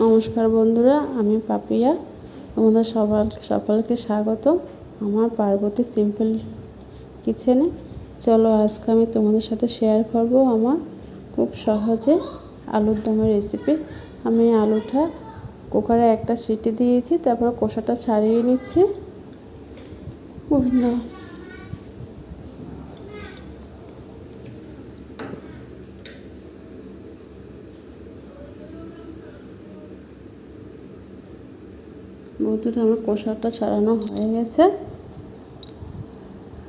নমস্কার বন্ধুরা, আমি পাপিয়া। তোমাদের সবার, সকলকে স্বাগত আমার পার্বতী সিম্পল কিচেনে। চলো আজকে আমি তোমাদের সাথে শেয়ার করব আমার খুব সহজে আলুর দমের রেসিপি আমি আলুটা কুকারে একটা সিটি দিয়েছি, তারপর কষাটা ছাড়িয়ে নিচ্ছি। গোবিন্দ বন্ধুরা আমার কষাটা ছাড়ানো হয়ে গেছে।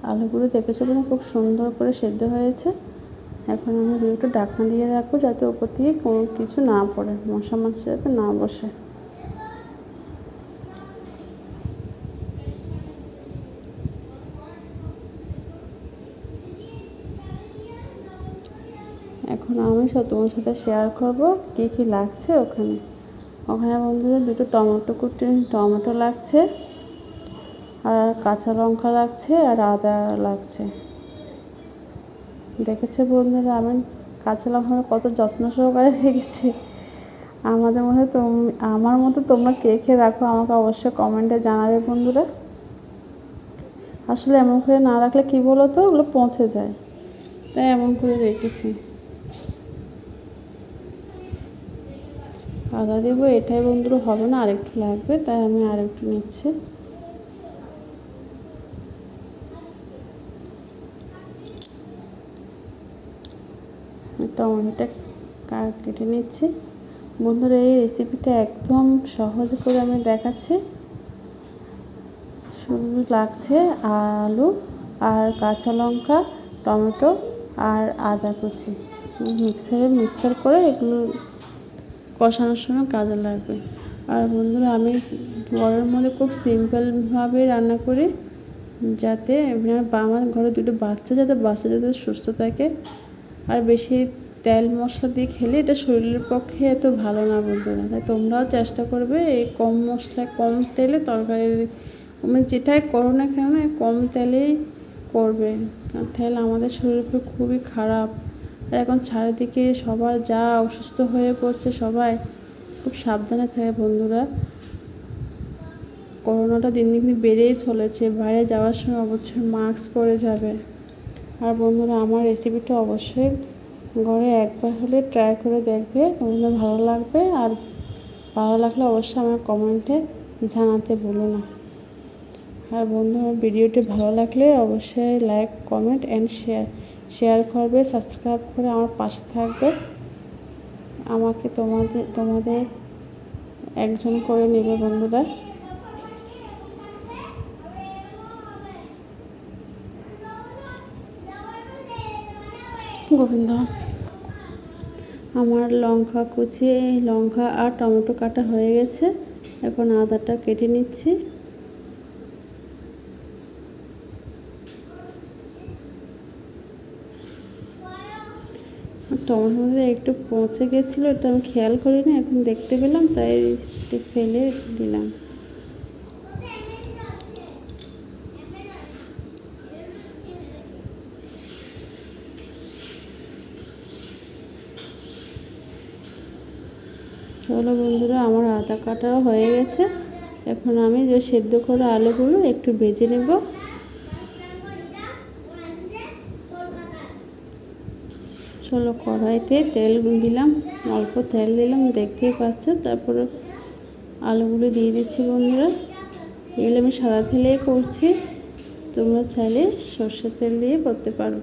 আলুগুলো দেখেছ মানে খুব সুন্দর করে সেদ্ধ হয়েছে। এখন আমি একটু ডাকনা দিয়ে রাখব যাতে ওপর থেকে কোনো কিছু না পড়ে, মশা মাছি যাতে না বসে। এখন আমি তোমার সাথে শেয়ার করব, কী কী লাগছে ওখানে। ওখানে বন্ধুরা দুটো টমেটো কুটি, টমেটো লাগছে আর কাঁচা লঙ্কা লাগছে আর আদা লাগছে। দেখেছ বন্ধুরা, আমি কাঁচা লঙ্কা কত যত্ন সহকারে রেখেছি। আমাদের মধ্যে তোম, আমার মতো তোমরা কে কে রাখো আমাকে অবশ্যই কমেন্টে জানাবে বন্ধুরা। আসলে এমন করে না রাখলে কী বলো তো ওগুলো পৌঁছে যায়। তাই এমন করে রেখেছি। আদা দেবো, এটাই বন্ধুরা হবে না, আরেকটু লাগবে, তাই আমি আরেকটু নিচ্ছি। টমেটোটা কেটে নিচ্ছি। বন্ধুরা, এই রেসিপিটা একদম সহজ করে আমি দেখাচ্ছি। শুধু লাগছে আলু আর কাঁচা লঙ্কা, টমেটো আর আদা কুচি। মিক্সারে, মিক্সার করে এগুলো কষানোর সময় কাজে লাগবে। আর বন্ধুরা, আমি ঘরের মধ্যে খুব সিম্পলভাবে রান্না করি, যাতে আমার ঘরে দুটো বাচ্চা যাতে বাচ্চা যাতে সুস্থ থাকে। আর বেশি তেল মশলা দিয়ে খেলে এটা শরীরের পক্ষে এত ভালো না বন্ধুরা। তাই তোমরাও চেষ্টা করবে এই কম মশলায় কম তেলে তরকারি মানে যেটাই করো না কেন, কম তেলেই করবে। তেল আমাদের শরীরের খুবই খারাপ। আর এখন চারিদিকে সবার যা অসুস্থ হয়ে পড়ছে সবাই খুব সাবধানে থাকে বন্ধুরা। করোনাটা দিন দিন বেড়েই চলেছে, বাইরে যাওয়ার সময় অবশ্যই মাস্ক পরে যাবে। আর বন্ধুরা, আমার রেসিপিটা অবশ্যই ঘরে একবার হলে ট্রাই করে দেখবে তোমাদের ভালো লাগবে। আর ভালো লাগলে অবশ্যই আমার কমেন্টে জানাতে বলো না। আর বন্ধু আমার ভিডিওটি ভালো লাগলে অবশ্যই like comment and share share করবে সাবস্ক্রাইব করে আমার পাশে থাকবে। আমাকে তোমাদের তোমাদের একজন করে নেবে বন্ধুরা। গোবিন্দ, আমার লঙ্কা কুচি, লঙ্কা আর টমেটো কাটা হয়ে গেছে। এখন আদাটা কেটে নিচ্ছি। টমেটোর মধ্যে একটু পৌঁছে গেছিল, এটা আমি খেয়াল করিনি, এখন দেখতে পেলাম, তাই ফেলে দিলাম। চলো বন্ধুরা, আমার আদা কাটাও হয়ে গেছে। এখন আমি যে সেদ্ধ করা আলুগুলো একটু ভেজে নেব। চলো কড়াইতে তেল দিলাম, অল্প তেল দিলাম, দেখতেই পাচ্ছ। তারপরে আলুগুলো দিয়ে দিচ্ছি বন্ধুরা। এগুলো আমি সাদা তেলেই করছি। তোমরা চাইলে সর্ষের তেল দিয়ে করতে পারো।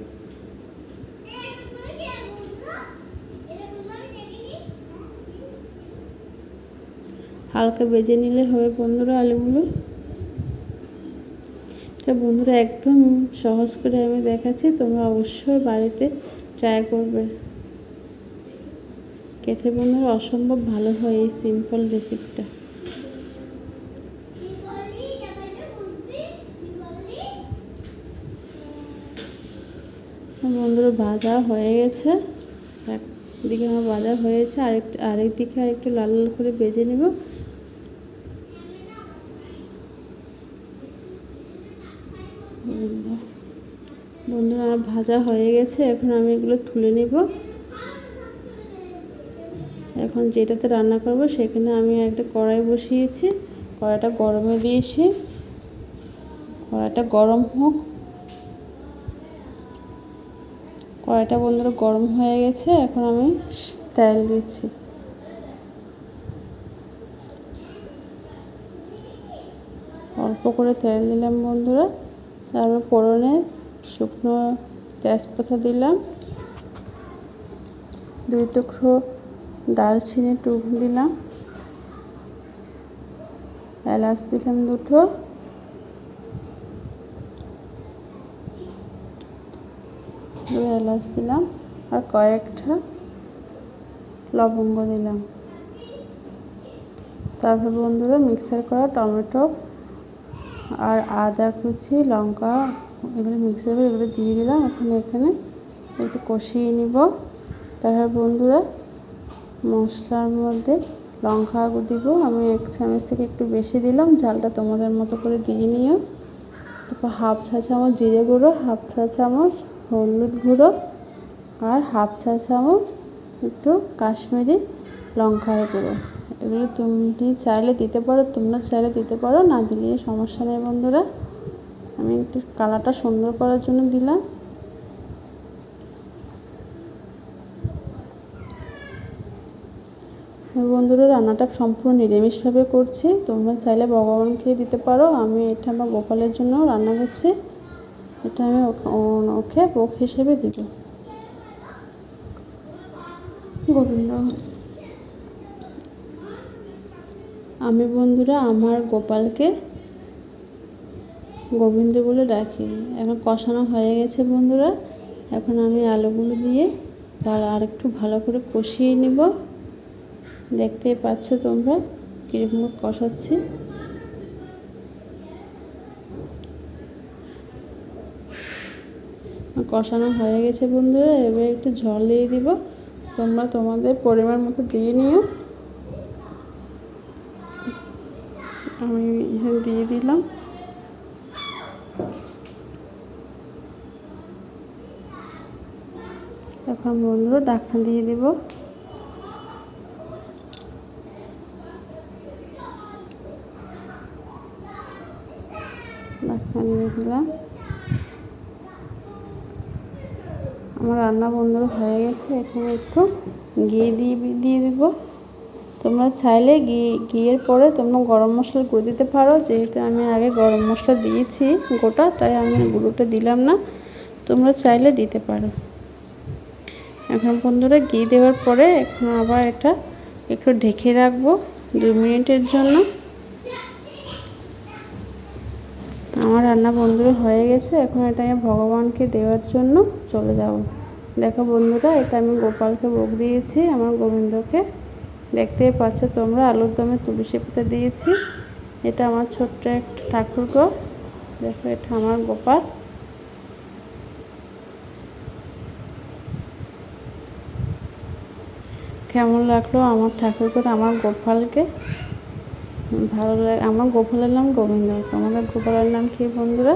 হালকা বেজে নিলে হবে বন্ধুরা আলুগুলো। এটা বন্ধুরা একদম সহজ করে আমি দেখাচ্ছি। তোমরা অবশ্যই বাড়িতে ট্রাই করবে। খেতে বন্ধুরা, অসম্ভব ভালো হয় এই সিম্পল রেসিপিটা বন্ধুরা, ভাজা হয়ে গেছে। একদিকে আমার ভাজা হয়েছে আরেক আরেক দিকে আরেকটু লাল লাল করে বেজে নেব। বন্ধুরা, আমার ভাজা হয়ে গেছে, এখন আমি এগুলো তুলে নেব। এখন যেটাতে রান্না করব, সেখানে আমি একটা কড়াই বসিয়েছি। কড়াইটা গরমে দিয়েছি। কড়াইটা গরম হোক। কড়াইটা বন্ধুরা গরম হয়ে গেছে, এখন আমি তেল দিচ্ছি। অল্প করে তেল দিলাম বন্ধুরা। তারপর ফোড়নে শুকনো তেজপাতা দিলাম। দুই টুকরো দারচিনি টুক দিলাম। এলাচ দিলাম দুটো এলাচ দিলাম আর কয়েকটা লবঙ্গ দিলাম। তারপর বন্ধুরা মিক্সার করা টমেটো আর আদা কুচি, লঙ্কা এগুলো মিক্সার করে এগুলো দিয়ে দিলাম। এখন এখানে একটু কষিয়ে নিব। তারপর বন্ধুরা মশলার মধ্যে লঙ্কা দিব। আমি এক চামচ থেকে একটু বেশি দিলাম। ঝালটা তোমাদের মতো করে দিয়ে নিও। তারপর হাফ চা চামচ জিরে গুঁড়ো, হাফ চা চামচ হলুদ গুঁড়ো আর হাফ চা চামচ একটু কাশ্মীরি লঙ্কার গুঁড়ো। এগুলো তুমি চাইলে দিতে পারো, তোমরা চাইলে দিতে পারো। না দিলে সমস্যা নেই বন্ধুরা। আমি একটু কালারটা সুন্দর করার জন্য দিলাম। বন্ধুরা, রান্নাটা সম্পূর্ণ নিরামিষভাবে করছি। তোমরা চাইলে ভগবানকে দিতে পারো। আমি এটা আমার গোপালের জন্য রান্না করছি। এটা আমি ওকে ভোগ হিসেবে দিব। গোবিন্দ, আমি বন্ধুরা আমার গোপালকে গোবিন্দ বলে ডাকি, এখন কষানো হয়ে গেছে বন্ধুরা, এখন আমি আলুগুলো দিয়ে তার আর একটু ভালো করে কষিয়ে নিব। দেখতেই পাচ্ছ তোমরা কীরকম কষাচ্ছি। কষানো হয়ে গেছে বন্ধুরা, এবার একটু জল দিয়ে দিব। তোমরা তোমাদের পরিমাণ মতো দিয়ে নিও। আমি দিয়ে দিলাম। এখন বন্ধুরা ডাকনা দিয়ে দিব। ডাকনা দিয়ে দিলাম। আমার রান্না বন্ধুরা হয়ে গেছে, এখন একটু ঘি দিয়ে দিয়ে দেবো। তোমরা চাইলে ঘি, ঘিয়ের পরে তোমরা গরম মশলা গুঁড়ো দিতে পারো, যেহেতু আমি আগে গরম মশলা দিয়েছি গোটা, তাই আমি গুঁড়োটা দিলাম না। তোমরা চাইলে দিতে পারো। এখন বন্ধুরা ঘি দেওয়ার পরে এখন আবার এটা একটু ঢেকে রাখব দু মিনিটের জন্য। আমার রান্না বন্ধুরা হয়ে গেছে, এখন এটা আমি ভগবানকে দেওয়ার জন্য চলে যাব। দেখো বন্ধুরা, এটা আমি গোপালকে ভোগ দিয়েছি, আমার গোবিন্দকে। দেখতে পাচ্ছ তোমরা, আলুর দমে তুলসী পাতা দিয়েছি। এটা আমার ছোট্ট একটা ঠাকুর গো দেখো, এটা আমার গোপাল। কেমন লাগল আমার ঠাকুরকে আমার গোপালকে? ভালো লাগে আমার গোপালের নাম গোবিন্দ, তোমাদের গোপালের নাম কি বন্ধুরা?